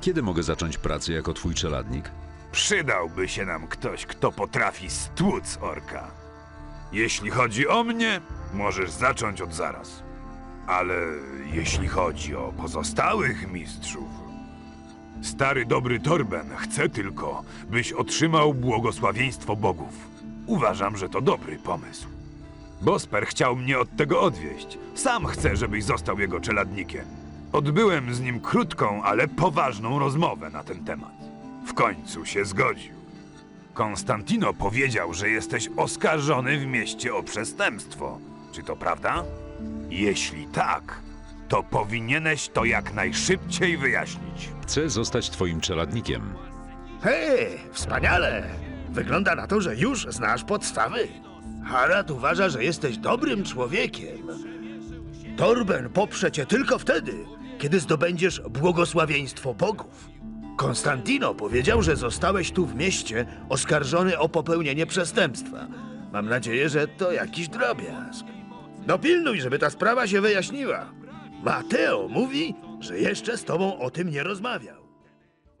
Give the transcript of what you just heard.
Kiedy mogę zacząć pracę jako twój czeladnik? Przydałby się nam ktoś, kto potrafi stłuc orka. Jeśli chodzi o mnie, możesz zacząć od zaraz. Ale jeśli chodzi o pozostałych mistrzów, stary dobry Torben chce tylko, byś otrzymał błogosławieństwo bogów. Uważam, że to dobry pomysł. Bosper chciał mnie od tego odwieść. Sam chce, żebyś został jego czeladnikiem. Odbyłem z nim krótką, ale poważną rozmowę na ten temat. W końcu się zgodził. Konstantino powiedział, że jesteś oskarżony w mieście o przestępstwo. Czy to prawda? Jeśli tak, to powinieneś to jak najszybciej wyjaśnić. Chcę zostać twoim czeladnikiem. Hej, wspaniale! Wygląda na to, że już znasz podstawy. Harad uważa, że jesteś dobrym człowiekiem. Torben poprze cię tylko wtedy, kiedy zdobędziesz błogosławieństwo bogów. Konstantino powiedział, że zostałeś tu w mieście oskarżony o popełnienie przestępstwa. Mam nadzieję, że to jakiś drobiazg. Dopilnuj, żeby ta sprawa się wyjaśniła. Mateo mówi, że jeszcze z tobą o tym nie rozmawiał.